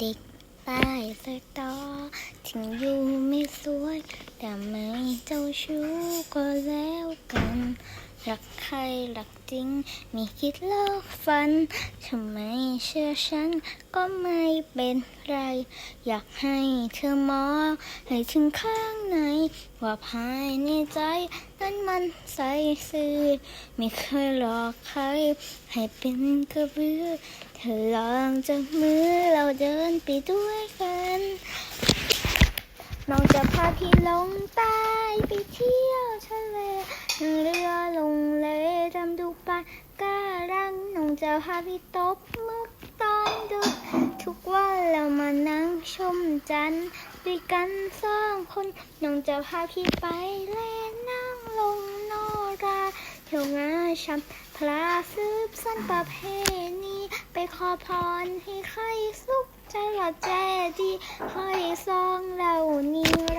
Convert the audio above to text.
เด็กป้ายสตอถึงอยู่ไม่สวย แต่ไม่เจ้าชู้ก็แล้วกัน รักใครรักจริงไมีคิดเลิกฝันทำไมเชื่อฉันก็ไม่เป็นไร อยากให้เธอมองให้ถึงข้างใน ว่าภายในใจ นั้นมันใสซื่อไม่เคยหลอกใคร ให้เป็นกระเบือ เธอลองจากมือเราเดินไปด้วยกันน้องจะพาพี่ลงใต้ไปเที่ยว จะพาพี่ตบมุกตอนดึกทุกวันเรามานั่งชมจันทร์ด้วยกันสองคนน้องจะพาพี่ไปเล่นนั่งลงโนราเที่ยวงาช้ำพลาสืบสั้นประเพณีไปขอพรให้ใครสุขใจว่าแจดีให้ซองเหล่านี้